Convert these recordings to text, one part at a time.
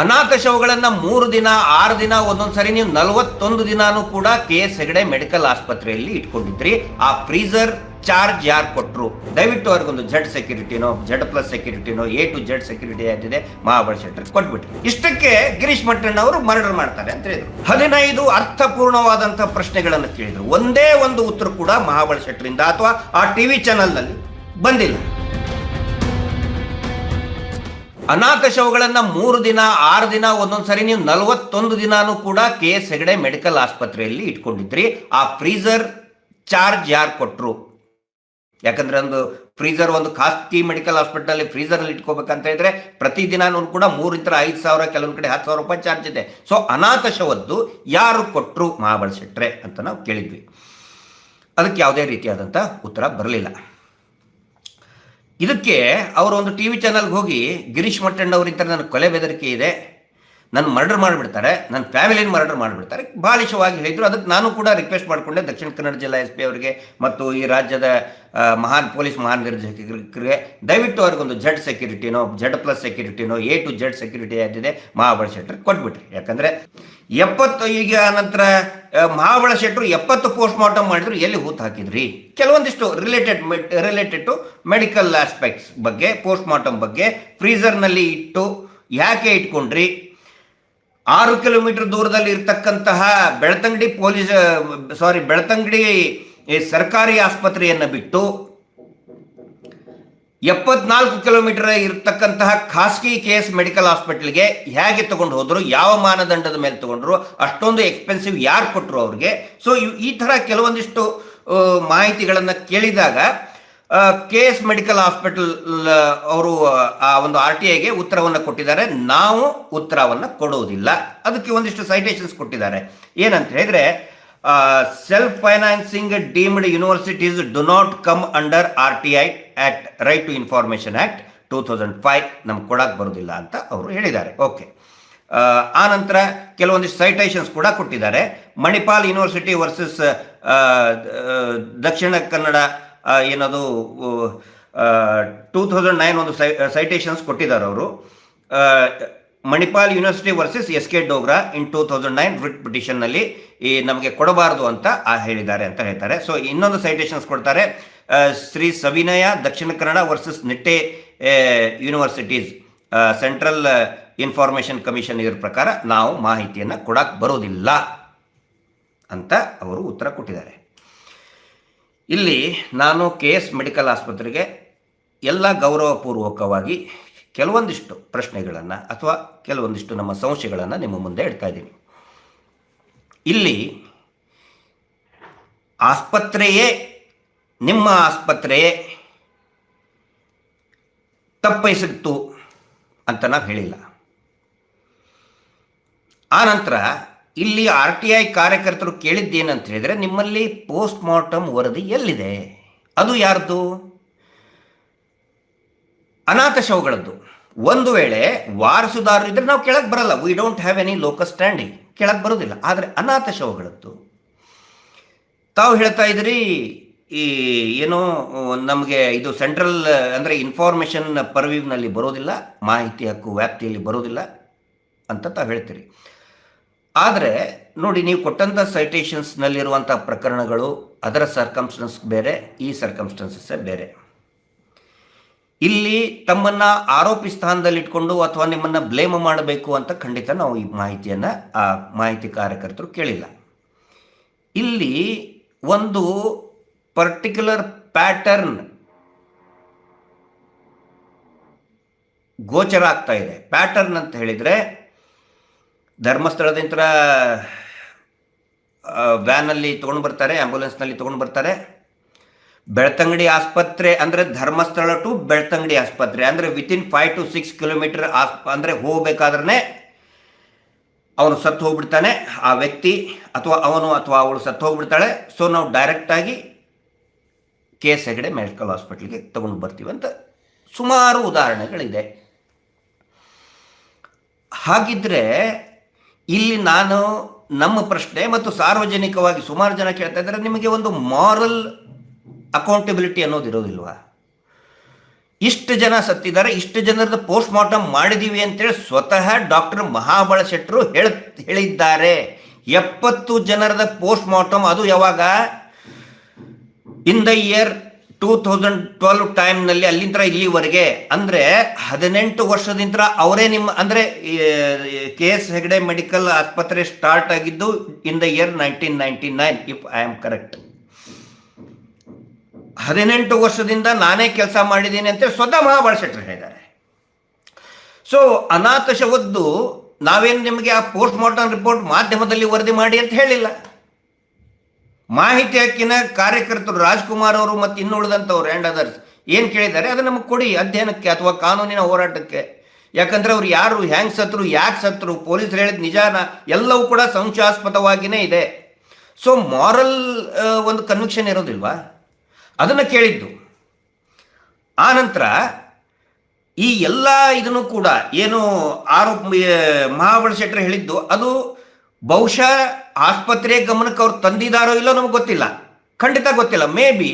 ಅನಾಥ ಶವಗಳನ್ನು ಮೂರು ದಿನ, ಆರು ದಿನ, ಒಂದೊಂದು ಸರಿ ನೀವು ನಲವತ್ತೊಂದು ದಿನಾನೂ ಕೂಡ ಕೆ ಎಸ್ ಹೆಗಡೆ ಮೆಡಿಕಲ್ ಆಸ್ಪತ್ರೆಯಲ್ಲಿ ಇಟ್ಕೊಂಡಿದ್ರಿ. ಆ ಫ್ರೀಸರ್ ಚಾರ್ಜ್ ಯಾರು ಕೊಟ್ಟರು ದಯವಿಟ್ಟು ಅವ್ರಿಗೊಂದು ಜಡ್ ಸೆಕ್ಯೂರಿಟಿನೋ ಜಡ್ ಪ್ಲಸ್ ಸೆಕ್ಯೂರಿಟಿನೋ ಎ ಟು ಜಡ್ ಸೆಕ್ಯೂರಿಟಿ ಆಗಿದೆ ಮಹಾಬಳ ಶೆಟ್ಟರ್ ಕೊಟ್ಬಿಟ್ರಿ. ಇಷ್ಟಕ್ಕೆ ಗಿರೀಶ್ ಮಟ್ಟಣ್ಣ ಅವರು ಮರ್ಡರ್ ಮಾಡ್ತಾರೆ ಅಂತ ಹೇಳಿದ್ರು. ಹದಿನೈದು ಅರ್ಥಪೂರ್ಣವಾದಂತಹ ಪ್ರಶ್ನೆಗಳನ್ನು ಕೇಳಿದ್ರು. ಒಂದೇ ಒಂದು ಉತ್ತರ ಕೂಡ ಮಹಾಬಳ ಶೆಟ್ಟರಿಂದ ಅಥವಾ ಆ ಟಿವಿ ಚಾನಲ್ನಲ್ಲಿ ಬಂದಿಲ್ಲ. ಅನಾಥ ಶವಗಳನ್ನ ಮೂರು ದಿನ, ಆರು ದಿನ, ಒಂದೊಂದು ಸರಿ ನೀವು ನಲವತ್ತೊಂದು ದಿನಾನೂ ಕೂಡ ಕೆ ಎಸ್ ಹೆಗಡೆ ಮೆಡಿಕಲ್ ಆಸ್ಪತ್ರೆಯಲ್ಲಿ ಇಟ್ಕೊಂಡಿದ್ರಿ. ಆ ಫ್ರೀಜರ್ ಚಾರ್ಜ್ ಯಾರು ಕೊಟ್ಟರು ಯಾಕಂದ್ರೆ ಒಂದು ಫ್ರೀಜರ್ ಒಂದು ಖಾಸಗಿ ಮೆಡಿಕಲ್ ಹಾಸ್ಪಿಟಲ್ ಫ್ರೀಜರ್ ಅಲ್ಲಿ ಇಟ್ಕೋಬೇಕಂತ ಹೇಳಿದ್ರೆ ಪ್ರತಿದಿನ ಕೂಡ ಮೂರಿಂದ ಐದು ಸಾವಿರ, ಕೆಲವೊಂದು ಕಡೆ ಹತ್ತು ಸಾವಿರ ರೂಪಾಯಿ ಚಾರ್ಜ್ ಇದೆ. ಸೊ ಅನಾಥ ಶವದ್ದು ಯಾರು ಕೊಟ್ಟರು ಮಹಾಬಳ ಶೆಟ್ರೆ ಅಂತ ನಾವು ಕೇಳಿದ್ವಿ. ಅದಕ್ಕೆ ಯಾವುದೇ ರೀತಿಯಾದಂಥ ಉತ್ತರ ಬರಲಿಲ್ಲ. ಇದಕ್ಕೆ ಅವರು ಒಂದು ಟಿ ವಿ ಚಾನಲ್ಗೆ ಹೋಗಿ ಗಿರೀಶ್ ಮಟ್ಟಣ್ಣವರಿಂದ ನನ್ನ ಕೊಲೆ ಬೆದರಿಕೆ ಇದೆ. ನನ್ನ ಮರ್ಡರ್ ಮಾಡಿಬಿಡ್ತಾರೆ. ನನ್ನ ಫ್ಯಾಮಿಲಿನ ಮರ್ಡರ್ ಮಾಡಿಬಿಡ್ತಾರೆ. ಇಷ್ಟವಾಗಿ ಹೇಳಿದ್ರು. ಅದಕ್ಕೆ ನಾನು ಕೂಡ ರಿಕ್ವೆಸ್ಟ್ ಮಾಡಿಕೊಂಡೆ ದಕ್ಷಿಣ ಕನ್ನಡ ಜಿಲ್ಲಾ ಎಸ್ ಪಿ ಅವರಿಗೆ ಮತ್ತು ಈ ರಾಜ್ಯದ ಮಹಾನ್ ಪೊಲೀಸ್ ಮಹಾನಿರ್ದೇಶಕರಿಗೆ ದಯವಿಟ್ಟು ಅವ್ರಿಗೊಂದು ಜಡ್ ಸೆಕ್ಯೂರಿಟಿನೋ ಜಡ್ ಪ್ಲಸ್ ಸೆಕ್ಯೂರಿಟಿನೋ ಎ ಟು ಜಡ್ ಸೆಕ್ಯೂರಿಟಿ ಆಗಿದೆ ಮಹಾಬಳ ಶೆಟ್ಟರ್ ಕೊಟ್ಬಿಟ್ರಿ. ಯಾಕಂದರೆ ಎಪ್ಪತ್ತು ಈಗ ನಂತರ ಮಹಾಬಳ ಶೆಟ್ಟರು ಎಪ್ಪತ್ತು ಪೋಸ್ಟ್ ಮಾರ್ಟಮ್ ಮಾಡಿದ್ರು ಎಲ್ಲಿ ಹೂತು ಹಾಕಿದ್ರಿ? ಕೆಲವೊಂದಿಷ್ಟು related related to medical aspects ಬಗ್ಗೆ ಪೋಸ್ಟ್ ಮಾರ್ಟಮ್ ಬಗ್ಗೆ ಫ್ರೀಸರ್ನಲ್ಲಿ ಇಟ್ಟು ಯಾಕೆ ಇಟ್ಕೊಂಡ್ರಿ? ಆರು ಕಿಲೋಮೀಟರ್ ದೂರದಲ್ಲಿ ಇರ್ತಕ್ಕಂತಹ ಬೆಳ್ತಂಗಡಿ ಪೊಲೀಸ್ ಸಾರಿ ಬೆಳ್ತಂಗಡಿ ಈ ಸರ್ಕಾರಿ ಆಸ್ಪತ್ರೆಯನ್ನು ಬಿಟ್ಟು ಎಪ್ಪತ್ನಾಲ್ಕು ಕಿಲೋಮೀಟರ್ ಇರತಕ್ಕಂತಹ ಖಾಸಗಿ ಕೆ ಎಸ್ ಮೆಡಿಕಲ್ ಹಾಸ್ಪಿಟಲ್ಗೆ ಹೇಗೆ ತಗೊಂಡು ಹೋದ್ರು, ಯಾವ ಮಾನದಂಡದ ಮೇಲೆ ತಗೊಂಡ್ರು, ಅಷ್ಟೊಂದು ಎಕ್ಸ್ಪೆನ್ಸಿವ್ ಯಾರು ಕೊಟ್ಟರು ಅವ್ರಿಗೆ? ಸೊ ಈ ಥರ ಕೆಲವೊಂದಿಷ್ಟು ಮಾಹಿತಿಗಳನ್ನು ಕೇಳಿದಾಗ ಕೆ ಎಸ್ ಮೆಡಿಕಲ್ ಹಾಸ್ಪಿಟಲ್ ಅವರು, ಆ, ಒಂದು ಆರ್ ಟಿ ಐಗೆ ಉತ್ತರವನ್ನು ಕೊಟ್ಟಿದ್ದಾರೆ. ನಾವು ಉತ್ತರವನ್ನು ಕೊಡುವುದಿಲ್ಲ ಅದಕ್ಕೆ ಒಂದಿಷ್ಟು ಸೈಟೇಷನ್ಸ್ ಕೊಟ್ಟಿದ್ದಾರೆ. ಏನಂತ ಹೇಳಿದ್ರೆ self financing deemed universities do not come under R T I act right to information act two thousand five ನಮ್ಗೆ ಕೊಡಕ್ಕೆ ಬರೋದಿಲ್ಲ ಅಂತ ಅವರು ಹೇಳಿದ್ದಾರೆ. ಓಕೆ ಆ ನಂತರ ಕೆಲವೊಂದಿಷ್ಟು ಸೈಟೇಷನ್ಸ್ ಕೂಡ ಕೊಟ್ಟಿದ್ದಾರೆ. ಮಣಿಪಾಲ್ ಯೂನಿವರ್ಸಿಟಿ ವರ್ಸಸ್ ದಕ್ಷಿಣ ಕನ್ನಡ ಏನದು ಟೂ ತೌಸಂಡ್ ನೈನ್ ಒಂದು ಸೈ ಸೈಟೇಷನ್ಸ್ ಕೊಟ್ಟಿದ್ದಾರೆ ಅವರು. Manipal university versus S K Dogra in two thousand nine writ ಪಿಟಿಷನ್ನಲ್ಲಿ ಈ ನಮಗೆ ಕೊಡಬಾರದು ಅಂತ ಆ ಹೇಳಿದ್ದಾರೆ ಅಂತ ಹೇಳ್ತಾರೆ. ಸೊ ಇನ್ನೊಂದು ಸೈಟೇಷನ್ಸ್ ಕೊಡ್ತಾರೆ. Shri Savinaya Dakshina Kannada versus Nitte universities central information commission ಇದ್ರ ಪ್ರಕಾರ ನಾವು ಮಾಹಿತಿಯನ್ನು ಕೊಡಕ್ಕೆ ಬರೋದಿಲ್ಲ ಅಂತ ಅವರು ಉತ್ತರ ಕೊಟ್ಟಿದ್ದಾರೆ. ಇಲ್ಲಿ ನಾನು ಕೆ ಎಸ್ ಮೆಡಿಕಲ್ ಆಸ್ಪತ್ರೆಗೆ ಎಲ್ಲ ಗೌರವಪೂರ್ವಕವಾಗಿ ಕೆಲವೊಂದಿಷ್ಟು ಪ್ರಶ್ನೆಗಳನ್ನು ಅಥವಾ ಕೆಲವೊಂದಿಷ್ಟು ನಮ್ಮ ಸಂಶಯಗಳನ್ನು ನಿಮ್ಮ ಮುಂದೆ ಇಡ್ತಾ ಇದ್ದೀನಿ. ಇಲ್ಲಿ ಆಸ್ಪತ್ರೆಯೇ, ನಿಮ್ಮ ಆಸ್ಪತ್ರೆಯೇ ತಪ್ಪೈಸಿತ್ತು ಅಂತ ನಾವು ಹೇಳಿಲ್ಲ. ಆನಂತರ ನಂತರ ಇಲ್ಲಿ ಆರ್ ಟಿ ಐ ಕಾರ್ಯಕರ್ತರು ಕೇಳಿದ್ದೇನಂತ ಹೇಳಿದರೆ ನಿಮ್ಮಲ್ಲಿ ಪೋಸ್ಟ್ ಮಾರ್ಟಮ್ ವರದಿ ಎಲ್ಲಿದೆ? ಅದು ಯಾರ್ದು? ಅನಾಥ ಶವಗಳದ್ದು. ಒಂದು ವೇಳೆ ವಾರಸುದಾರರು ಇದ್ರೆ ನಾವು ಕೆಳಗೆ ಬರಲ್ಲ. We don't have any local standing ಕೆಳಗೆ ಬರೋದಿಲ್ಲ. ಆದರೆ ಅನಾಥ ಶವಗಳದ್ದು. ತಾವು ಹೇಳ್ತಾ ಇದ್ರಿ, ಈ ಏನೋ, ನಮಗೆ ಇದು ಸೆಂಟ್ರಲ್ ಅಂದರೆ ಇನ್ಫಾರ್ಮೇಷನ್ ಪರ್ವಿವ್ನಲ್ಲಿ ಬರೋದಿಲ್ಲ, ಮಾಹಿತಿ ಹಕ್ಕು ವ್ಯಾಪ್ತಿಯಲ್ಲಿ ಬರೋದಿಲ್ಲ ಅಂತ ತಾವು ಹೇಳ್ತೀರಿ. ಆದರೆ, ನೋಡಿ, ನೀವು ಕೊಟ್ಟಂಥ ಸೈಟೇಷನ್ಸ್ನಲ್ಲಿರುವಂಥ ಪ್ರಕರಣಗಳು, ಅದರ ಸರ್ಕಮ್ಸ್ಟೆನ್ಸ್ ಬೇರೆ, ಈ ಸರ್ಕಮ್ಸ್ಟೆನ್ಸಸ್ಸೇ ಬೇರೆ. ಇಲ್ಲಿ ತಮ್ಮನ್ನ ಆರೋಪಿ ಸ್ಥಾನದಲ್ಲಿ ಇಟ್ಕೊಂಡು ಅಥವಾ ನಿಮ್ಮನ್ನ ಬ್ಲೇಮ್ ಮಾಡಬೇಕು ಅಂತ ಖಂಡಿತ ನಾವು ಈ ಮಾಹಿತಿಯನ್ನು, ಆ ಮಾಹಿತಿ ಕಾರ್ಯಕರ್ತರು ಕೇಳಿಲ್ಲ. ಇಲ್ಲಿ ಒಂದು ಪರ್ಟಿಕ್ಯುಲರ್ ಪ್ಯಾಟರ್ನ್ ಗೋಚರ ಆಗ್ತಾ ಇದೆ. ಪ್ಯಾಟರ್ನ್ ಅಂತ ಹೇಳಿದರೆ, ಧರ್ಮಸ್ಥಳದಿಂದ ವ್ಯಾನಲ್ಲಿ ತೊಗೊಂಡು ಬರ್ತಾರೆ ಆ್ಯಂಬುಲೆನ್ಸ್ನಲ್ಲಿ ತೊಗೊಂಡು ಬರ್ತಾರೆ. ಬೆಳ್ತಂಗಡಿ ಆಸ್ಪತ್ರೆ ಅಂದರೆ ಧರ್ಮಸ್ಥಳ ಟು ಬೆಳ್ತಂಗಡಿ ಆಸ್ಪತ್ರೆ, ಅಂದರೆ within five to six kilometres, ಅಂದರೆ ಹೋಗಬೇಕಾದ್ರೆ ಅವನು ಸತ್ತು ಹೋಗ್ಬಿಡ್ತಾನೆ. ಆ ವ್ಯಕ್ತಿ ಅಥವಾ ಅವನು ಅಥವಾ ಅವಳು ಸತ್ತು ಹೋಗ್ಬಿಡ್ತಾಳೆ. ಸೊ ನಾವು ಡೈರೆಕ್ಟಾಗಿ ಕೆ ಎಸ್ ಹೆಗಡೆ ಮೆಡಿಕಲ್ ಹಾಸ್ಪಿಟ್ಲಿಗೆ ತಗೊಂಡು ಬರ್ತೀವಿ ಅಂತ ಸುಮಾರು ಉದಾಹರಣೆಗಳಿದೆ. ಹಾಗಿದ್ರೆ ಇಲ್ಲಿ ನಾನು ನಮ್ಮ ಪ್ರಶ್ನೆ ಮತ್ತು ಸಾರ್ವಜನಿಕವಾಗಿ ಸುಮಾರು ಜನ ಕೇಳ್ತಾ ಇದ್ದಾರೆ. ನಿಮಗೆ ಒಂದು ಮಾರಲ್ ಅಕೌಂಟಬಿಲಿಟಿ ಅನ್ನೋದು ಇರೋದಿಲ್ವಾ? ಇಷ್ಟು ಜನ ಸತ್ತಿದ್ದಾರೆ, ಇಷ್ಟು ಜನರದ ಪೋಸ್ಟ್ ಮಾರ್ಟಮ್ ಮಾಡಿದ್ದೀವಿ ಅಂತೇಳಿ ಸ್ವತಃ ಡಾಕ್ಟರ್ ಮಹಾಬಳ ಶೆಟ್ಟರು ಹೇಳ, ಹೇಳಿದ್ದಾರೆ. ಎಪ್ಪತ್ತು ಜನರದ ಪೋಸ್ಟ್ ಮಾರ್ಟಮ್ ಅದು ಯಾವಾಗ? In the year two thousand twelve ಟೈಮ್ನಲ್ಲಿ ಅಲ್ಲಿಂದ ಇಲ್ಲಿವರೆಗೆ. ಅಂದರೆ ಹದಿನೆಂಟು ವರ್ಷದಿಂದ ಅವರೇ ನಿಮ್ಮ, ಅಂದರೆ ಕೆ ಎಸ್ ಹೆಗ್ಡೆ ಮೆಡಿಕಲ್ ಆಸ್ಪತ್ರೆ ಸ್ಟಾರ್ಟ್ ಆಗಿದ್ದು in the year nineteen ninety nine if I am correct ಹದಿನೆಂಟು ವರ್ಷದಿಂದ ನಾನೇ ಕೆಲಸ ಮಾಡಿದ್ದೀನಿ ಅಂತ ಸ್ವತಃ ಮಹಾಬಾಳ ಶೆಟ್ಟರು ಹೇಳಿದ್ದಾರೆ. ಸೊ ಅನಾಥ ಶವದ್ದು ನಾವೇನು ನಿಮಗೆ ಆ ಪೋಸ್ಟ್ ಮಾರ್ಟಮ್ ರಿಪೋರ್ಟ್ ಮಾಧ್ಯಮದಲ್ಲಿ ವರದಿ ಮಾಡಿ ಅಂತ ಹೇಳಿಲ್ಲ. ಮಾಹಿತಿ ಹಕ್ಕಿನ ಕಾರ್ಯಕರ್ತರು ರಾಜ್ಕುಮಾರ್ ಅವರು ಮತ್ತು ಇನ್ನುಳಿದಂಥವ್ರು ಆ್ಯಂಡ್ ಅದರ್ಸ್ ಏನು ಕೇಳಿದ್ದಾರೆ? ಅದು ನಮಗೆ ಕೊಡಿ ಅಧ್ಯಯನಕ್ಕೆ ಅಥವಾ ಕಾನೂನಿನ ಹೋರಾಟಕ್ಕೆ. ಯಾಕಂದರೆ ಅವ್ರು ಯಾರು, ಹ್ಯಾಂಗ್ ಸತ್ರು, ಯಾಕೆ ಸತ್ರು, ಪೊಲೀಸರು ಹೇಳಿದ ನಿಜಾನ ಎಲ್ಲವೂ ಕೂಡ ಸಂಶಯಾಸ್ಪದವಾಗಿಯೇ ಇದೆ. ಸೊ ಮಾರಲ್ ಒಂದು ಕನ್ವಿಕ್ಷನ್ ಇರೋದಿಲ್ವಾ? ಅದನ್ನು ಕೇಳಿದ್ದು. ಆ ನಂತರ ಈ ಎಲ್ಲ ಇದನ್ನು ಕೂಡ ಏನು ಆರೋಪ ಮಹಾಬಳ ಶೆಟ್ಟರ್ ಹೇಳಿದ್ದು, ಅದು ಬಹುಶಃ ಆಸ್ಪತ್ರೆ ಗಮನಕ್ಕೆ ಅವ್ರು ತಂದಿದ್ದಾರೋ ಇಲ್ಲೋ ನಮಗೆ ಗೊತ್ತಿಲ್ಲ. ಖಂಡಿತ ಗೊತ್ತಿಲ್ಲ. ಮೇ ಬಿ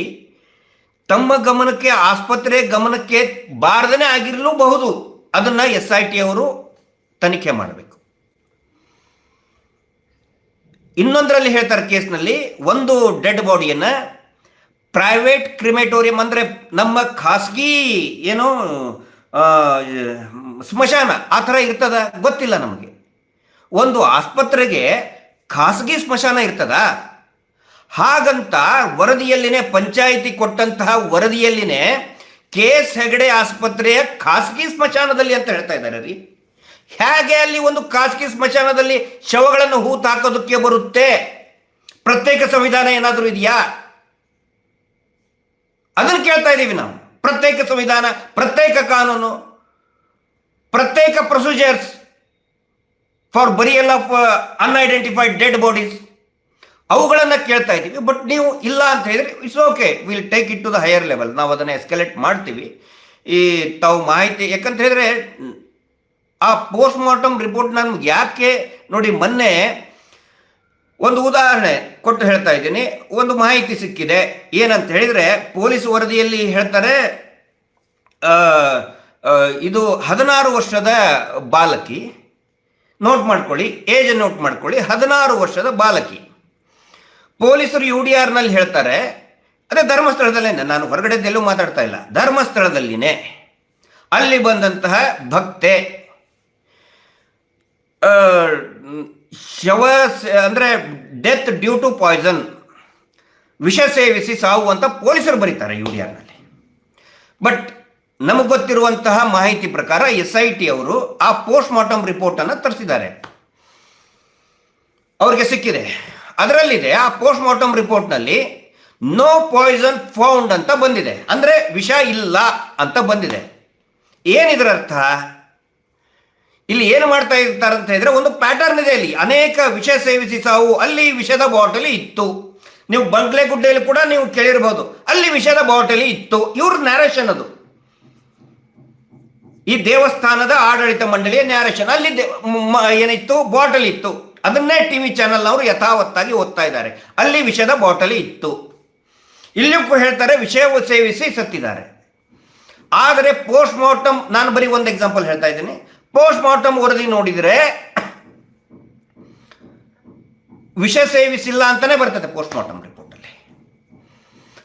ತಮ್ಮ ಗಮನಕ್ಕೆ ಆಸ್ಪತ್ರೆ ಗಮನಕ್ಕೆ ಬಾರದನೇ ಆಗಿರಲೂಬಹುದು. ಅದನ್ನ ಎಸ್ ಐ ಟಿ ಅವರು ತನಿಖೆ ಮಾಡಬೇಕು. ಇನ್ನೊಂದರಲ್ಲಿ ಹೇಳ್ತಾರೆ ಕೇಸ್ನಲ್ಲಿ, ಒಂದು ಡೆಡ್ ಬಾಡಿಯನ್ನು ಪ್ರೈವೇಟ್ ಕ್ರಿಮೇಟೋರಿಯಂ ಅಂದರೆ ನಮ್ಮ ಖಾಸಗಿ ಏನು ಸ್ಮಶಾನ, ಆ ಥರ ಇರ್ತದ? ಗೊತ್ತಿಲ್ಲ ನಮಗೆ. ಒಂದು ಆಸ್ಪತ್ರೆಗೆ ಖಾಸಗಿ ಸ್ಮಶಾನ ಇರ್ತದ? ಹಾಗಂತ ವರದಿಯಲ್ಲಿನೇ, ಪಂಚಾಯಿತಿ ಕೊಟ್ಟಂತಹ ವರದಿಯಲ್ಲಿನೇ ಕೆ ಎಸ್ ಹೆಗಡೆ ಆಸ್ಪತ್ರೆಯ ಖಾಸಗಿ ಸ್ಮಶಾನದಲ್ಲಿ ಅಂತ ಹೇಳ್ತಾ ಇದ್ದಾರೆ ರೀ. ಹೇಗೆ ಅಲ್ಲಿ ಒಂದು ಖಾಸಗಿ ಸ್ಮಶಾನದಲ್ಲಿ ಶವಗಳನ್ನು ಹೂತಾಕೋದಕ್ಕೆ ಬರುತ್ತೆ? ಪ್ರತ್ಯೇಕ ಸಂವಿಧಾನ ಏನಾದರೂ ಇದೆಯಾ? ಅದನ್ನು ಕೇಳ್ತಾ ಇದ್ದೀವಿ ನಾವು. ಪ್ರತ್ಯೇಕ ಸಂವಿಧಾನ, ಪ್ರತ್ಯೇಕ ಕಾನೂನು, ಪ್ರತ್ಯೇಕ procedures for burial of unidentified dead bodies ಅವುಗಳನ್ನು ಕೇಳ್ತಾ ಇದ್ದೀವಿ. ಬಟ್ ನೀವು ಇಲ್ಲ ಅಂತ ಹೇಳಿದ್ರೆ it's okay will take it to the higher level ನಾವು ಅದನ್ನು ಎಸ್ಕಲೇಟ್ ಮಾಡ್ತೀವಿ. ಈ ತಾವು ಮಾಹಿತಿ, ಯಾಕಂತ ಹೇಳಿದ್ರೆ, ಆ ಪೋಸ್ಟ್ ಮಾರ್ಟಮ್ ರಿಪೋರ್ಟ್ ನಮ್ಗೆ ಯಾಕೆ ನೋಡಿ ಮೊನ್ನೆ ಒಂದು ಉದಾಹರಣೆ ಕೊಟ್ಟು ಹೇಳ್ತಾ ಇದ್ದೀನಿ. ಒಂದು ಮಾಹಿತಿ ಸಿಕ್ಕಿದೆ. ಏನಂತ ಹೇಳಿದರೆ, ಪೊಲೀಸ್ ವರದಿಯಲ್ಲಿ ಹೇಳ್ತಾರೆ ಇದು ಹದಿನಾರು ವರ್ಷದ ಬಾಲಕಿ. ನೋಟ್ ಮಾಡ್ಕೊಳ್ಳಿ, ಏಜ್ ನೋಟ್ ಮಾಡ್ಕೊಳ್ಳಿ, ಹದಿನಾರು ವರ್ಷದ ಬಾಲಕಿ. ಪೊಲೀಸರು ಯು ಡಿ ಆರ್ನಲ್ಲಿ ಹೇಳ್ತಾರೆ, ಅದೇ ಧರ್ಮಸ್ಥಳದಲ್ಲೇ ನಾನು ಹೊರಗಡೆ ಎಲ್ಲೂ ಮಾತಾಡ್ತಾ ಇಲ್ಲ. ಧರ್ಮಸ್ಥಳದಲ್ಲಿನೇ, ಅಲ್ಲಿ ಬಂದಂತಹ ಭಕ್ತೆ ಶವ ಅಂದರೆ ಡೆತ್ ಡ್ಯೂ ಟು ಪಾಯ್ಸನ್. ವಿಷ ಸೇವಿಸಿ ಸಾವು ಅಂತ ಪೊಲೀಸರು ಬರೀತಾರೆ ಯೂರಿಯಾನಲ್ಲಿ ಬಟ್ ನಮಗೆ ಗೊತ್ತಿರುವಂತಹ ಮಾಹಿತಿ ಪ್ರಕಾರ ಎಸ್ ಐ ಟಿ ಅವರು ಆ ಪೋಸ್ಟ್ ಮಾರ್ಟಮ್ ರಿಪೋರ್ಟನ್ನು ತರಿಸಿದ್ದಾರೆ. ಅವ್ರಿಗೆ ಸಿಕ್ಕಿದೆ. ಅದರಲ್ಲಿದೆ ಆ ಪೋಸ್ಟ್ ಮಾರ್ಟಮ್ ರಿಪೋರ್ಟ್ನಲ್ಲಿ ನೋ ಪಾಯ್ಸನ್ ಫೌಂಡ್ ಅಂತ ಬಂದಿದೆ. ಅಂದರೆ ವಿಷ ಇಲ್ಲ ಅಂತ ಬಂದಿದೆ. ಏನಿದ್ರ ಅರ್ಥ ಇಲ್ಲಿ ಏನು ಮಾಡ್ತಾ ಇರ್ತಾರೆ ಅಂತ ಹೇಳಿದ್ರೆ ಒಂದು ಪ್ಯಾಟರ್ನ್ ಇದೆ ಇಲ್ಲಿ. ಅನೇಕ ವಿಷ ಸೇವಿಸಿ ಸಾವು ಅಲ್ಲಿ ವಿಷದ ಬಾಟಲಿ ಇತ್ತು. ನೀವು ಬಂಗ್ಲೆಗುಡ್ಡೆಯಲ್ಲಿ ಕೂಡ ನೀವು ಕೇಳಿರ್ಬೋದು. ಅಲ್ಲಿ ವಿಷದ ಬಾಟಲಿ ಇತ್ತು. ಇವ್ರ ನ್ಯಾರೇಷನ್ ಅದು. ಈ ದೇವಸ್ಥಾನದ ಆಡಳಿತ ಮಂಡಳಿಯ ನ್ಯಾರೇಷನ್ ಅಲ್ಲಿ ಏನಿತ್ತು? ಬಾಟಲ್ ಇತ್ತು. ಅದನ್ನೇ ಟಿವಿ ಚಾನೆಲ್ನವರು ಯಥಾವತ್ತಾಗಿ ಓದ್ತಾ ಇದ್ದಾರೆ. ಅಲ್ಲಿ ವಿಷದ ಬಾಟಲಿ ಇತ್ತು. ಇಲ್ಲಿಯೂ ಹೇಳ್ತಾರೆ ವಿಷಯ ಸೇವಿಸಿ ಸತ್ತಿದ್ದಾರೆ. ಆದರೆ ಪೋಸ್ಟ್ ಮಾರ್ಟಮ್ ನಾನು ಬರೀ ಒಂದು ಎಕ್ಸಾಂಪಲ್ ಹೇಳ್ತಾ ಇದ್ದೀನಿ. ಪೋಸ್ಟ್ ಮಾರ್ಟಮ್ ವರದಿ ನೋಡಿದರೆ ವಿಷ ಸೇವಿಸಿಲ್ಲ ಅಂತಾನೆ ಬರ್ತದೆ ಪೋಸ್ಟ್ ಮಾರ್ಟಮ್ ರಿಪೋರ್ಟಲ್ಲಿ.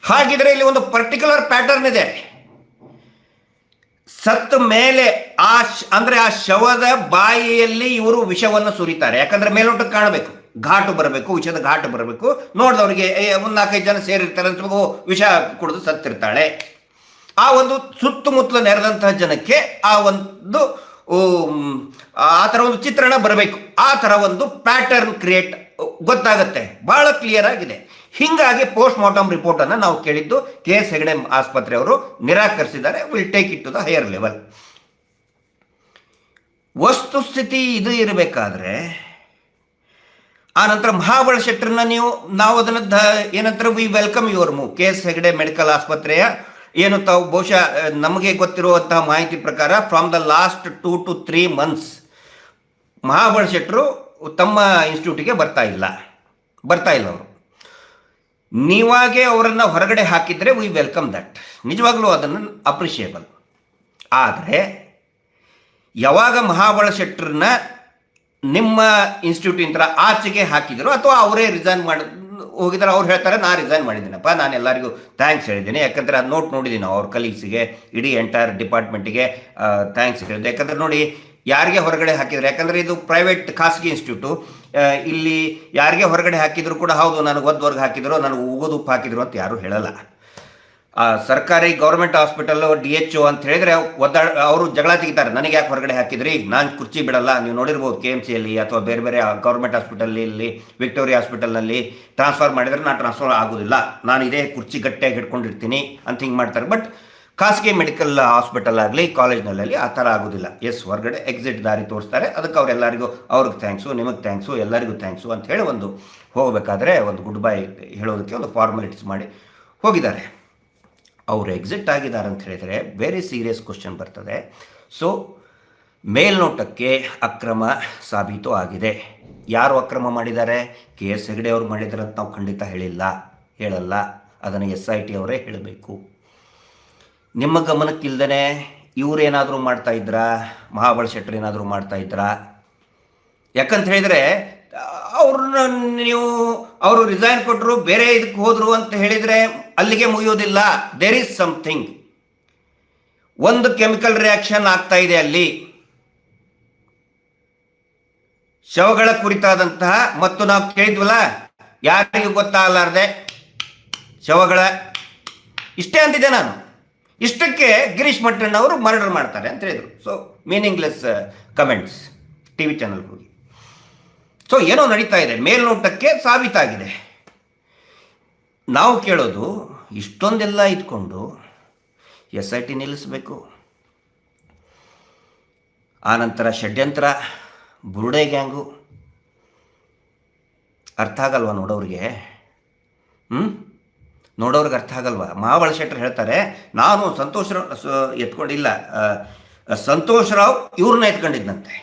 ಹಾಗಿದ್ರೆ ಇಲ್ಲಿ ಒಂದು ಪರ್ಟಿಕ್ಯುಲರ್ ಪ್ಯಾಟರ್ನ್ ಇದೆ. ಸತ್ತ ಮೇಲೆ ಆ ಅಂದ್ರೆ ಆ ಶವದ ಬಾಯಿಯಲ್ಲಿ ಇವರು ವಿಷವನ್ನು ಸುರಿತಾರೆ. ಯಾಕಂದ್ರೆ ಮೇಲೋಟಕ್ಕೆ ಕಾಣಬೇಕು. ಘಾಟು ಬರಬೇಕು, ವಿಷದ ಘಾಟು ಬರಬೇಕು. ನೋಡಿದವರಿಗೆ ಒಂದು ನಾಲ್ಕೈದು ಜನ ಸೇರಿರ್ತಾರೆ ಅಂತ ವಿಷ ಕುಡಿದು ಸತ್ತಿರ್ತಾಳೆ. ಆ ಒಂದು ಸುತ್ತಮುತ್ತಲು ನೆರೆದಂತಹ ಜನಕ್ಕೆ ಆ ಒಂದು ಆ ಥರ ಒಂದು ಚಿತ್ರಣ ಬರಬೇಕು. ಆ ಥರ ಒಂದು ಪ್ಯಾಟರ್ನ್ ಕ್ರಿಯೇಟ್ ಗೊತ್ತಾಗುತ್ತೆ. ಬಹಳ ಕ್ಲಿಯರ್ ಆಗಿದೆ. ಹಿಂಗಾಗಿ ಪೋಸ್ಟ್ ಮಾರ್ಟಮ್ ರಿಪೋರ್ಟ್ ಅನ್ನು ನಾವು ಕೇಳಿದ್ದು ಕೆ ಎಸ್ ಹೆಗಡೆ ಆಸ್ಪತ್ರೆಯವರು ನಿರಾಕರಿಸಿದ್ದಾರೆ. Will take it to the higher level ವಸ್ತುಸ್ಥಿತಿ ಇದು ಇರಬೇಕಾದ್ರೆ, ಆ ನಂತರ ಮಹಾಬಳ ಶೆಟ್ಟರ್ನ ನೀವು, ನಾವು ಅದನ್ನ ಏನಂತಾರೆ we welcome your move K S Hegde medical ಆಸ್ಪತ್ರೆಯ ಏನು ತಾವು ಬಹುಶಃ ನಮಗೆ ಗೊತ್ತಿರುವಂತಹ ಮಾಹಿತಿ ಪ್ರಕಾರ from the last two to three months Mahabala Shettar ತಮ್ಮ ಇನ್ಸ್ಟಿಟ್ಯೂಟಿಗೆ ಬರ್ತಾ ಇಲ್ಲ. ಬರ್ತಾ ಇಲ್ಲ ಅವರು. ನೀವಾಗೆ ಅವರನ್ನು ಹೊರಗಡೆ ಹಾಕಿದರೆ ವಿ ವೆಲ್ಕಮ್ ದಟ್ ನಿಜವಾಗ್ಲೂ ಅದನ್ನು ಅಪ್ರಿಷಿಯೇಬಲ್ ಆದರೆ, ಯಾವಾಗ ಮಹಾಬಳ ಶೆಟ್ಟರನ್ನ ನಿಮ್ಮ ಇನ್ಸ್ಟಿಟ್ಯೂಟಿಂದ ಆಚೆಗೆ ಹಾಕಿದ್ರು ಅಥವಾ ಅವರೇ ರಿಸೈನ್ ಮಾಡಿ ಹೋಗಿದ್ದಾರೆ, ಅವ್ರು ಹೇಳ್ತಾರೆ ನಾನು ರಿಸೈನ್ ಮಾಡಿದ್ದೀನಪ್ಪ, ನಾನು ಎಲ್ಲರಿಗೂ ಥ್ಯಾಂಕ್ಸ್ ಹೇಳಿದ್ದೀನಿ. ಯಾಕಂದರೆ ಅದು ನೋಟ್ ನೋಡಿದ್ದೀನಿ ಅವ್ರ ಕಲೀಗ್ಸಿಗೆ ಇಡೀ ಎಂಟೈರ್ ಡಿಪಾರ್ಟ್ಮೆಂಟಿಗೆ ಥ್ಯಾಂಕ್ಸ್ ಹೇಳಿದೆ ಯಾಕಂದರೆ ನೋಡಿ, ಯಾರಿಗೆ ಹೊರಗಡೆ ಹಾಕಿದ್ರು? ಯಾಕಂದರೆ ಇದು ಪ್ರೈವೇಟ್ ಖಾಸಗಿ ಇನ್ಸ್ಟಿಟ್ಯೂಟು ಇಲ್ಲಿ ಯಾರಿಗೆ ಹೊರಗಡೆ ಹಾಕಿದ್ರು ಕೂಡ ಹೌದು, ನನಗೆ ಒದ್ವರ್ಗೆ ಹಾಕಿದ್ರು, ನನಗೆ ಉಗೋದು ಉಪ್ಪು ಹಾಕಿದ್ರು ಅಂತ ಯಾರೂ ಹೇಳಲ್ಲ. ಆ, ಸರ್ಕಾರಿ government hospital D H O ಅಂತ ಹೇಳಿದ್ರೆ ಒದ್ದಾಡ ಅವರು ಜಗಳ ತೆಗಿತಾರೆ. ನನಗೆ ಯಾಕೆ ಹೊರಗಡೆ ಹಾಕಿದ್ರಿ? ನಾನು ಕುರ್ಚಿ ಬಿಡಲ್ಲ. ನೀವು ನೋಡಿರ್ಬೋದು ಕೆ ಎಂ ಸಿಯಲ್ಲಿ ಅಥವಾ ಬೇರೆ ಬೇರೆ ಗೌರ್ಮೆಂಟ್ ಹಾಸ್ಪಿಟಲ್ ಇಲ್ಲಿ ವಿಕ್ಟೋರಿಯಾ ಹಾಸ್ಪಿಟಲ್ನಲ್ಲಿ ಟ್ರಾನ್ಸ್ಫರ್ ಮಾಡಿದರೆ ನಾನು ಟ್ರಾನ್ಸ್ಫರ್ ಆಗೋದಿಲ್ಲ. ನಾನು ಇದೇ ಕುರ್ಚಿ ಗಟ್ಟಿಯಾಗಿ ಹಿಡ್ಕೊಂಡಿರ್ತೀನಿ ಅಂತ ಹಿಂಗೆ ಮಾಡ್ತಾರೆ. ಬಟ್ ಖಾಸಗಿ ಮೆಡಿಕಲ್ ಹಾಸ್ಪಿಟಲ್ ಆಗಲಿ ಕಾಲೇಜ್ನಲ್ಲಿ ಆ ಥರ ಆಗೋದಿಲ್ಲ. ಎಸ್ ಹೊರಗಡೆ ಎಕ್ಸಿಟ್ ದಾರಿ ತೋರಿಸ್ತಾರೆ. ಅದಕ್ಕೆ ಅವರೆಲ್ಲರಿಗೂ ಅವ್ರಿಗೆ ಥ್ಯಾಂಕ್ಸು ನಿಮಗೆ ಥ್ಯಾಂಕ್ಸು ಎಲ್ಲರಿಗೂ ಥ್ಯಾಂಕ್ಸು ಅಂತ ಹೇಳಿ ಒಂದು ಹೋಗಬೇಕಾದ್ರೆ ಒಂದು ಗುಡ್ ಬೈ ಹೇಳೋದಕ್ಕೆ ಒಂದು ಫಾರ್ಮಾಲಿಟೀಸ್ ಮಾಡಿ ಹೋಗಿದ್ದಾರೆ. ಅವರು ಎಕ್ಸಿಟ್ ಆಗಿದ್ದಾರೆ ಅಂತ ಹೇಳಿದರೆ ವೆರಿ ಸೀರಿಯಸ್ ಕ್ವಶನ್ ಬರ್ತದೆ. ಸೊ ಮೇಲ್ನೋಟಕ್ಕೆ ಅಕ್ರಮ ಸಾಬೀತು ಆಗಿದೆ. ಯಾರು ಅಕ್ರಮ ಮಾಡಿದ್ದಾರೆ? ಕೆ ಎಸ್ ಹೆಗಡೆ ಅವರು ಮಾಡಿದ್ದಾರೆ ಅಂತ ನಾವು ಖಂಡಿತ ಹೇಳಿಲ್ಲ, ಹೇಳಲ್ಲ. ಅದನ್ನು ಎಸ್ ಐ ಟಿ ಅವರೇ ಹೇಳಬೇಕು. ನಿಮ್ಮ ಗಮನಕ್ಕಿಲ್ದೇ ಇವರೇನಾದರೂ ಮಾಡ್ತಾ ಇದ್ರಾ? ಮಹಾಬಳ ಶೆಟ್ಟರ್ ಏನಾದರೂ ಮಾಡ್ತಾ ಇದ್ರಾ? ಯಾಕಂತ ಹೇಳಿದರೆ, ಅವ್ರನ್ನ ನೀವು, ಅವರು ರಿಸೈನ್ ಕೊಟ್ಟರು ಬೇರೆ ಇದಕ್ಕೆ ಹೋದರು ಅಂತ ಹೇಳಿದರೆ ಅಲ್ಲಿಗೆ ಮುಗಿಯೋದಿಲ್ಲ ದೇರ್ ಈಸ್ ಸಮಥಿಂಗ್ ಒಂದು ಕೆಮಿಕಲ್ ರಿಯಾಕ್ಷನ್ ಆಗ್ತಾ ಇದೆ ಅಲ್ಲಿ. ಶವಗಳ ಕುರಿತಾದಂತಹ ಮತ್ತು ನಾವು ಕೇಳಿದ್ವಲ್ಲ, ಯಾರಿಗೂ ಗೊತ್ತಾಗಲಾರ್ದೆ ಶವಗಳ. ಇಷ್ಟೇ ಅಂತಿದ್ದೆ ನಾನು. ಇಷ್ಟಕ್ಕೆ ಗಿರೀಶ್ ಅವರು ಮರ್ಡರ್ ಮಾಡ್ತಾರೆ ಅಂತ ಹೇಳಿದರು. So meaningless comments T V channel ಹೋಗಿ. ಸೊ ಏನೋ ನಡೀತಾ ಇದೆ. ಮೇಲ್ನೋಟಕ್ಕೆ ಸಾಬೀತಾಗಿದೆ. ನಾವು ಕೇಳೋದು ಇಷ್ಟೊಂದೆಲ್ಲ ಇದ್ಕೊಂಡು ಎಸ್ ಐ ಟಿ ನಿಲ್ಲಿಸಬೇಕು. ಆನಂತರ ಷಡ್ಯಂತ್ರ, ಬುರುಡೆ ಗ್ಯಾಂಗು. ಅರ್ಥ ಆಗಲ್ವಾ ನೋಡೋರಿಗೆ? ಹ್ಞೂ ನೋಡೋರಿಗೆ ಅರ್ಥ ಆಗಲ್ವಾ? ಮಹಾಬಳ ಶೆಟ್ಟರ್ ಹೇಳ್ತಾರೆ, ನಾನು ಸಂತೋಷ್ ಎತ್ಕೊಂಡಿಲ್ಲ ಸಂತೋಷ್ ರಾವ್ ಇವ್ರನ್ನ ಎತ್ಕೊಂಡಿದ್ದಂತೆ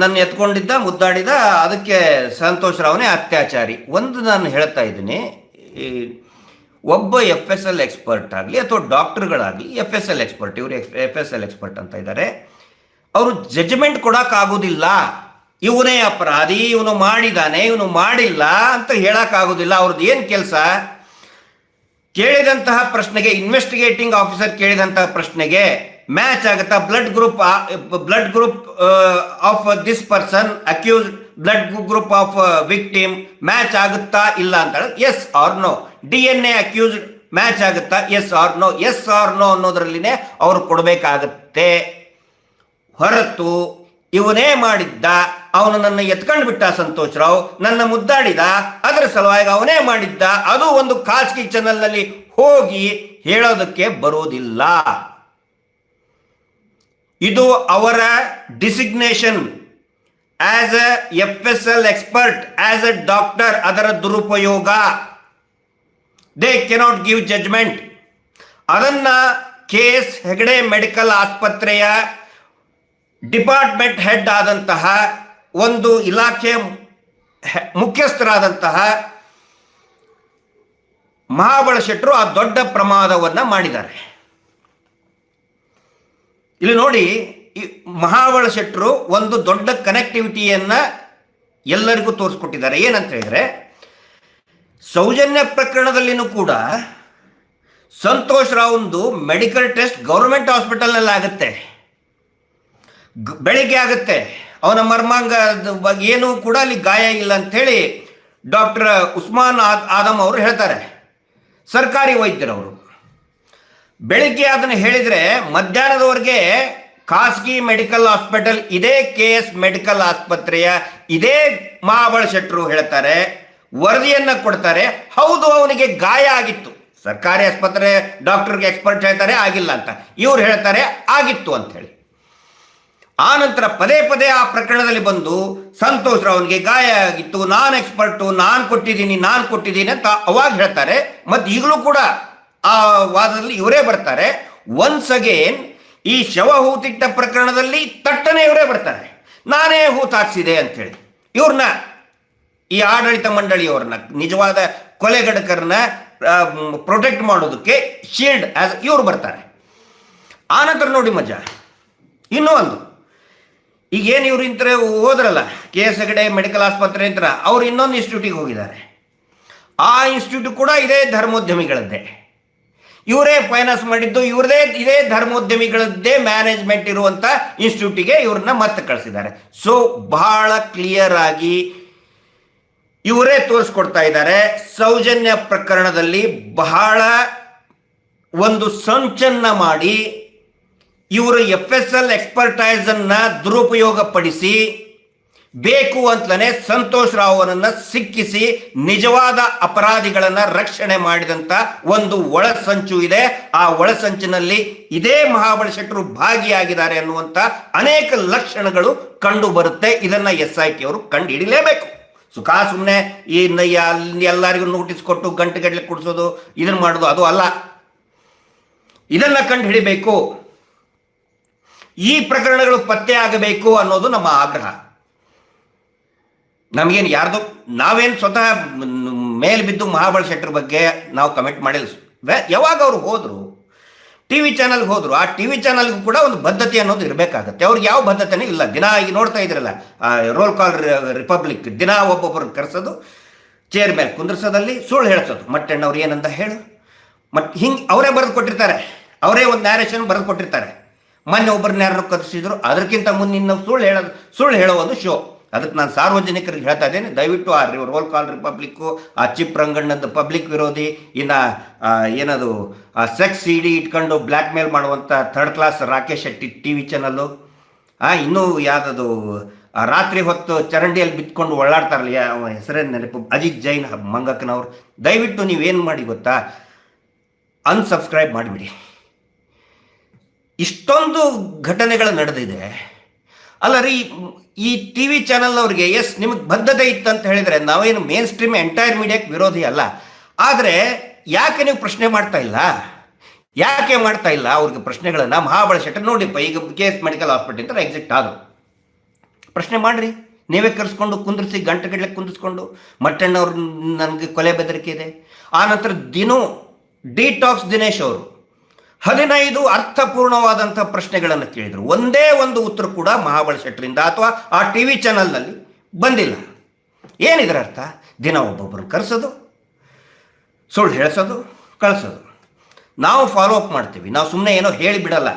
ನನ್ನ ಎತ್ಕೊಂಡಿದ್ದ, ಮುದ್ದಾಡಿದ, ಅದಕ್ಕೆ ಸಂತೋಷ್ ರಾವ್ನೇ ಅತ್ಯಾಚಾರಿ. ಒಂದು ನಾನು ಹೇಳ್ತಾ ಇದ್ದೀನಿ ಒಬ್ಬ ಎಫ್ ಎಸ್ ಎಲ್ ಎಕ್ಸ್ಪರ್ಟ್ ಆಗಲಿ ಅಥವಾ ಡಾಕ್ಟರ್ಗಳಾಗಲಿ ಎಫ್ ಎಸ್ ಎಲ್ ಎಕ್ಸ್ಪರ್ಟ್ ಇವರು ಎಫ್ ಎಸ್ ಎಲ್ ಎಕ್ಸ್ಪರ್ಟ್ ಅಂತ ಇದ್ದಾರೆ ಅವರು ಜಜ್ಮೆಂಟ್ ಕೊಡೋಕ್ಕಾಗೋದಿಲ್ಲ ಇವನೇ ಅಪರಾಧಿ, ಇವನು ಮಾಡಿದಾನೆ, ಇವನು ಮಾಡಿಲ್ಲ ಅಂತ ಹೇಳೋಕ್ಕಾಗೋದಿಲ್ಲ ಅವ್ರದ್ದು ಏನು ಕೆಲಸ? ಕೇಳಿದಂತಹ ಪ್ರಶ್ನೆಗೆ ಇನ್ವೆಸ್ಟಿಗೇಟಿಂಗ್ ಆಫೀಸರ್ ಕೇಳಿದಂತಹ ಪ್ರಶ್ನೆಗೆ ಮ್ಯಾಚ್ ಆಗುತ್ತಾ? Blood group blood group of this person accuse blood group of victim match ಆಗುತ್ತಾ ಇಲ್ಲ ಅಂತ yes or no D N A accused match ಆಗುತ್ತಾ? Yes or no yes or no ಅನ್ನೋದ್ರಲ್ಲಿನೇ ಅವರು ಕೊಡಬೇಕಾಗತ್ತೆ. ಹೊರತು ಇವನೇ ಮಾಡಿದ್ದ, ಅವನು ನನ್ನ ಎತ್ಕೊಂಡು ಬಿಟ್ಟ ಸಂತೋಷ್ ರಾವ್, ನನ್ನ ಮುದ್ದಾಡಿದ, ಅದರ ಸಲುವಾಗಿ ಅವನೇ ಮಾಡಿದ್ದ, ಅದು ಒಂದು ಖಾಸಗಿ ಚಾನಲ್ನಲ್ಲಿ ಹೋಗಿ ಹೇಳೋದಕ್ಕೆ ಬರೋದಿಲ್ಲ. ಇದು ಅವರ designation as F S L expert as a doctor ಅದರ ದುರುಪಯೋಗ. ದೇ ಕೆನಾಟ್ ಗಿವ್ ಜಜ್ಮೆಂಟ್ ಅದನ್ನ ಕೆ ಎಸ್ ಹೆಗಡೆ ಮೆಡಿಕಲ್ ಆಸ್ಪತ್ರೆಯ ಡಿಪಾರ್ಟ್ಮೆಂಟ್ ಹೆಡ್ ಆದಂತಹ ಒಂದು ಇಲಾಖೆ ಮುಖ್ಯಸ್ಥರಾದಂತಹ ಮಹಾಬಳ ಶೆಟ್ಟರು ಆ ದೊಡ್ಡ ಪ್ರಮಾದವನ್ನು ಮಾಡಿದ್ದಾರೆ. ಇಲ್ಲಿ ನೋಡಿ, ಈ ಮಹಾಬಳ ಶೆಟ್ಟರು ಒಂದು ದೊಡ್ಡ ಕನೆಕ್ಟಿವಿಟಿಯನ್ನು ಎಲ್ಲರಿಗೂ ತೋರಿಸ್ಕೊಟ್ಟಿದ್ದಾರೆ. ಏನಂತ ಹೇಳಿದ್ರೆ ಸೌಜನ್ಯ ಪ್ರಕರಣದಲ್ಲಿನೂ ಕೂಡ ಸಂತೋಷ್ ರಾವ್ದು ಮೆಡಿಕಲ್ ಟೆಸ್ಟ್ ಗೌರ್ಮೆಂಟ್ ಹಾಸ್ಪಿಟಲ್ನಲ್ಲಿ ಆಗುತ್ತೆ. ಬೆಳಿಗ್ಗೆ ಆಗುತ್ತೆ. ಅವನ ಮರ್ಮಾಂಗ ಏನೂ ಕೂಡ ಅಲ್ಲಿ ಗಾಯ ಇಲ್ಲ ಅಂಥೇಳಿ ಡಾಕ್ಟರ್ ಉಸ್ಮಾನ್ ಆದ, ಆದಮ್ ಅವರು ಹೇಳ್ತಾರೆ. ಸರ್ಕಾರಿ ವೈದ್ಯರವರು. ಬೆಳಿಗ್ಗೆ ಅದನ್ನು ಹೇಳಿದರೆ ಮಧ್ಯಾಹ್ನದವರೆಗೆ ಖಾಸಗಿ ಮೆಡಿಕಲ್ ಹಾಸ್ಪಿಟಲ್, ಇದೇ ಕೆ ಎಸ್ ಮೆಡಿಕಲ್ ಆಸ್ಪತ್ರೆಯ, ಇದೇ ಮಹಾಬಳ ಶೆಟ್ಟರು ಹೇಳ್ತಾರೆ. ವರದಿಯನ್ನು ಕೊಡ್ತಾರೆ. ಹೌದು, ಅವನಿಗೆ ಗಾಯ ಆಗಿತ್ತು. ಸರ್ಕಾರಿ ಆಸ್ಪತ್ರೆ ಡಾಕ್ಟರ್ಗೆ ಎಕ್ಸ್ಪರ್ಟ್ ಹೇಳ್ತಾರೆ, ಆಗಿಲ್ಲ ಅಂತ. ಇವ್ರು ಹೇಳ್ತಾರೆ, ಆಗಿತ್ತು ಅಂತ ಹೇಳಿ ಆ ನಂತರ ಪದೇ ಪದೇ ಆ ಪ್ರಕರಣದಲ್ಲಿ ಬಂದು ಸಂತೋಷ್ ಅವನಿಗೆ ಗಾಯ ಆಗಿತ್ತು. ನಾನು ಎಕ್ಸ್ಪರ್ಟು, ನಾನು ಕೊಟ್ಟಿದ್ದೀನಿ ನಾನು ಕೊಟ್ಟಿದ್ದೀನಿ ಅಂತ ಅವಾಗ ಹೇಳ್ತಾರೆ. ಮತ್ತು ಈಗಲೂ ಕೂಡ ಆ ವಾದದಲ್ಲಿ ಇವರೇ ಬರ್ತಾರೆ. ಒನ್ಸ್ ಅಗೇನ್ ಈ ಶವ ಹೂತಿಟ್ಟ ಪ್ರಕರಣದಲ್ಲಿ ತಟ್ಟನೆ ಇವರೇ ಬರ್ತಾರೆ. ನಾನೇ ಹೂತಾಕ್ಸಿದೆ ಅಂತ ಅಂಥೇಳಿ. ಇವ್ರನ್ನ ಈ ಆಡಳಿತ ಮಂಡಳಿಯವ್ರನ್ನ, ನಿಜವಾದ ಕೊಲೆಗಡಕರನ್ನ ಪ್ರೊಟೆಕ್ಟ್ ಮಾಡೋದಕ್ಕೆ ಶೀಲ್ಡ್ ಆಸ್ ಇವ್ರು ಬರ್ತಾರೆ. ಆನಂತರ ನೋಡಿ ಮಜಾ. ಇನ್ನೂ ಒಂದು. ಈಗ ಏನು ಇವ್ರು ಇಂತರ ಹೋದ್ರಲ್ಲ, ಕೆ ಎಸ್ ಹೆಗಡೆ ಮೆಡಿಕಲ್ ಆಸ್ಪತ್ರೆ ಅಂತ ಅವ್ರು ಇನ್ನೊಂದು ಇನ್ಸ್ಟಿಟ್ಯೂಟಿಗೆ ಹೋಗಿದ್ದಾರೆ. ಆ ಇನ್ಸ್ಟಿಟ್ಯೂಟ್ ಕೂಡ ಇದೇ ಧರ್ಮೋದ್ಯಮಿಗಳದ್ದೇ. ಇವರೇ ಫೈನಾನ್ಸ್ ಮಾಡಿದ್ದು, ಇವ್ರದೇ, ಇದೇ ಧರ್ಮೋದ್ಯಮಿಗಳದ್ದೇ ಮ್ಯಾನೇಜ್ಮೆಂಟ್ ಇರುವಂಥ ಇನ್ಸ್ಟಿಟ್ಯೂಟಿಗೆ ಇವ್ರನ್ನ ಮತ್ತೆ ಕಳಿಸಿದ್ದಾರೆ. ಸೊ ಬಹಳ ಕ್ಲಿಯರ್ ಆಗಿ ಇವರೇ ತೋರಿಸ್ಕೊಡ್ತಾ ಇದ್ದಾರೆ. ಸೌಜನ್ಯ ಪ್ರಕರಣದಲ್ಲಿ ಬಹಳ ಒಂದು ಸಂಚನ್ನ ಮಾಡಿ ಇವರು ಎಫ್ ಎಸ್ ಎಲ್ ಎಕ್ಸ್ಪರ್ಟೈಸ್ ಅನ್ನ ದುರುಪಯೋಗ ಪಡಿಸಿ ಬೇಕು ಅಂತಲೇ ಸಂತೋಷ್ ರಾವ್ ಅವರನ್ನ ಸಿಕ್ಕಿಸಿ ನಿಜವಾದ ಅಪರಾಧಿಗಳನ್ನ ರಕ್ಷಣೆ ಮಾಡಿದಂತ ಒಂದು ಒಳಸಂಚು ಇದೆ. ಆ ಒಳಸಂಚಿನಲ್ಲಿ ಇದೇ ಮಹಾಬಳಶೆಟ್ಟರು ಭಾಗಿಯಾಗಿದ್ದಾರೆ ಅನ್ನುವಂತ ಅನೇಕ ಲಕ್ಷಣಗಳು ಕಂಡು ಬರುತ್ತೆ. ಇದನ್ನ ಎಸ್ ಐ ಟಿ ಅವರು ಕಂಡು ಹಿಡಿಲೇಬೇಕು. ಸುಖ ಸುಮ್ಮನೆ ಈ ಅಲ್ಲಿ ಎಲ್ಲರಿಗೂ ನೋಟಿಸ್ ಕೊಟ್ಟು ಗಂಟೆಗಟ್ಟಲೆ ಕುಡಿಸೋದು ಇದನ್ನು ಮಾಡೋದು, ಅದು ಅಲ್ಲ. ಇದನ್ನ ಕಂಡು ಹಿಡಿಬೇಕು. ಈ ಪ್ರಕರಣಗಳು ಪತ್ತೆ ಆಗಬೇಕು ಅನ್ನೋದು ನಮ್ಮ ಆಗ್ರಹ. ನಮಗೇನು ಯಾರ್ದು, ನಾವೇನು ಸ್ವತಃ ಮೇಲೆ ಬಿದ್ದು ಮಹಾಬಳ ಶೆಟ್ಟರ್ ಬಗ್ಗೆ ನಾವು ಕಮೆಂಟ್ ಮಾಡಿಲ್ಲ ಯಾವಾಗ ಅವರು ಹೋದ್ರು ಟಿ ವಿ ಚಾನಲ್ಗೆ ಹೋದ್ರು, ಆ ಟಿ ವಿ ಚಾನಲ್ಗೂ ಕೂಡ ಒಂದು ಬದ್ಧತೆ ಅನ್ನೋದು ಇರಬೇಕಾಗತ್ತೆ. ಅವ್ರಿಗೆ ಯಾವ ಬದ್ಧತೆನೂ ಇಲ್ಲ. ದಿನ ಈಗ ನೋಡ್ತಾ ಇದ್ರಲ್ಲ ರೋಲ್ ಕಾಲ್ ರಿಪಬ್ಲಿಕ್ ದಿನ ಒಬ್ಬೊಬ್ಬರು ಕರೆಸೋದು ಚೇರ್ ಮೇಲೆ ಕುಂದ್ರಿಸೋದಲ್ಲಿ ಸುಳ್ಳು ಹೇಳ್ಸೋದು. ಮಟ್ಟಣ್ಣವ್ರು ಏನಂತ ಹೇಳು. ಮತ್ ಹಿಂಗೆ ಅವರೇ ಬರೆದು ಕೊಟ್ಟಿರ್ತಾರೆ. ಅವರೇ ಒಂದು ನ್ಯಾರೇಷನ್ ಬರೆದು ಕೊಟ್ಟಿರ್ತಾರೆ. ಮೊನ್ನೆ ಒಬ್ಬರನ್ನ ಯಾರನ್ನು ಕರೆಸಿದ್ರು, ಅದಕ್ಕಿಂತ ಮುಂದಿನ ಸುಳ್ಳು ಹೇಳೋದು, ಸುಳ್ಳು ಹೇಳೋ ಒಂದು ಶೋ ಅದಕ್ಕೆ ನಾನು ಸಾರ್ವಜನಿಕರಿಗೆ ಹೇಳ್ತಾ ಇದ್ದೇನೆ, ದಯವಿಟ್ಟು ಆ ರೋಲ್ ಕಾಲ್ ರಿಪಬ್ಲಿಕ್ಕು ಆ ಚಿಪ್ ರಂಗಣ್ಣದ ಪಬ್ಲಿಕ್ ವಿರೋಧಿ, ಇನ್ನು ಏನದು ಸೆಕ್ಸ್ ಇಡಿ ಇಟ್ಕೊಂಡು ಬ್ಲ್ಯಾಕ್ ಮೇಲ್ ಮಾಡುವಂಥ third class Rakesh Shetty T V channel ಇನ್ನೂ ಯಾವುದದು ರಾತ್ರಿ ಹೊತ್ತು ಚರಂಡಿಯಲ್ಲಿ ಬಿತ್ಕೊಂಡು ಒಳ್ಳಾಡ್ತಾರಲ್ಲ ಯಾವ ಹೆಸರೇ ನೆನಪು, ಅಜಿತ್ ಜೈನ್ ಮಂಗಕ್ಕನವ್ರು. ದಯವಿಟ್ಟು ನೀವೇನು ಮಾಡಿ ಗೊತ್ತಾ? ಅನ್ಸಬ್ಸ್ಕ್ರೈಬ್ ಮಾಡಿಬಿಡಿ. ಇಷ್ಟೊಂದು ಘಟನೆಗಳು ನಡೆದಿದೆ. ಅಲ್ಲ ರೀ, ಈ ಟಿ ವಿ ಚಾನಲ್ನವ್ರಿಗೆ ಎಸ್ ನಿಮಗೆ ಬದ್ಧತೆ ಅಂತ ಹೇಳಿದರೆ ನಾವೇನು ಮೇನ್ ಸ್ಟ್ರೀಮ್ ಎಂಟೈರ್ ಮೀಡಿಯಾಕ್ಕೆ ವಿರೋಧಿ ಅಲ್ಲ. ಆದರೆ, ಯಾಕೆ ನೀವು ಪ್ರಶ್ನೆ ಮಾಡ್ತಾ ಇಲ್ಲ? ಯಾಕೆ ಮಾಡ್ತಾ ಇಲ್ಲ? ಅವ್ರಿಗೆ ಪ್ರಶ್ನೆಗಳನ್ನು ಮಹಾಬಳ ಶೆಟ್ಟರ್ ನೋಡಿಪ್ಪ ಈಗ ಕೆ ಎಸ್ ಮೆಡಿಕಲ್ ಹಾಸ್ಪಿಟಲ್ ಅಂತ ಎಕ್ಸಿಟ್ ಆದರು. ಪ್ರಶ್ನೆ ಮಾಡ್ರಿ. ನೀವೇ ಕರೆಸ್ಕೊಂಡು, ಕುಂದಿರಿಸಿ ಗಂಟೆಗಟ್ಟಲೆ ಕುಂದಿಸ್ಕೊಂಡು ಮಟ್ಟಣ್ಣವ್ರು ನನಗೆ ಕೊಲೆ ಬೆದರಿಕೆ ಇದೆ. ಆ ನಂತರ ದಿನೂ ಡಿಟಾಕ್ಸ್ ದಿನೇಶ್ ಅವರು ಹದಿನೈದು ಅರ್ಥಪೂರ್ಣವಾದಂಥ ಪ್ರಶ್ನೆಗಳನ್ನು ಕೇಳಿದರು. ಒಂದೇ ಒಂದು ಉತ್ತರ ಕೂಡ ಮಹಾಬಳ ಶೆಟ್ಟರಿಂದ ಅಥವಾ ಆ ಟಿ ವಿ ಚಾನಲ್ನಲ್ಲಿ ಬಂದಿಲ್ಲ. ಏನಿದ್ರ ಅರ್ಥ? ದಿನ ಒಬ್ಬೊಬ್ಬರು ಕರೆಸೋದು, ಸುಳ್ಳು ಹೇಳಿಸೋದು, ಕಳಿಸೋದು. ನಾವು ಫಾಲೋ ಅಪ್ ಮಾಡ್ತೀವಿ. ನಾವು ಸುಮ್ಮನೆ ಏನೋ ಹೇಳಿಬಿಡಲ್ಲ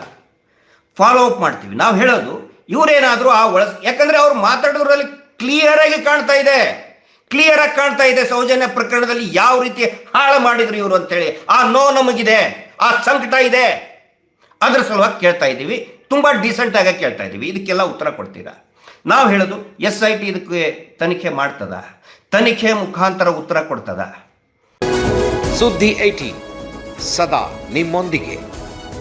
ಫಾಲೋ ಅಪ್ ಮಾಡ್ತೀವಿ. ನಾವು ಹೇಳೋದು, ಇವರೇನಾದರೂ ಆ ಒಳ ಯಾಕಂದರೆ ಅವ್ರು ಮಾತಾಡೋದ್ರಲ್ಲಿ ಕ್ಲಿಯರಾಗಿ ಕಾಣ್ತಾ ಇದೆ. ಕ್ಲಿಯರ್ ಆಗಿ ಕಾಣ್ತಾ ಇದೆ, ಸೌಜನ್ಯ ಪ್ರಕರಣದಲ್ಲಿ ಯಾವ ರೀತಿ ಹಾಳು ಮಾಡಿದ್ರು ಇವರು ಅಂತೇಳಿ. ಆ ನೋ ನಮಗಿದೆ, ಆ ಸಂಕಟ ಇದೆ. ಅದ್ರ ಸಲುವಾಗಿ ಕೇಳ್ತಾ ಇದ್ದೀವಿ. ತುಂಬ ಡೀಸೆಂಟ್ ಆಗಿ ಕೇಳ್ತಾ ಇದ್ದೀವಿ. ಇದಕ್ಕೆಲ್ಲ ಉತ್ತರ ಕೊಡ್ತೀರಾ? ನಾವು ಹೇಳೋದು, ಎಸ್ ಐ ಟಿ ಇದಕ್ಕೆ ತನಿಖೆ ಮಾಡ್ತದ? ತನಿಖೆ ಮುಖಾಂತರ ಉತ್ತರ ಕೊಡ್ತದ? ಸುದ್ದಿ ಏಟಿ ಸದಾ ನಿಮ್ಮೊಂದಿಗೆ.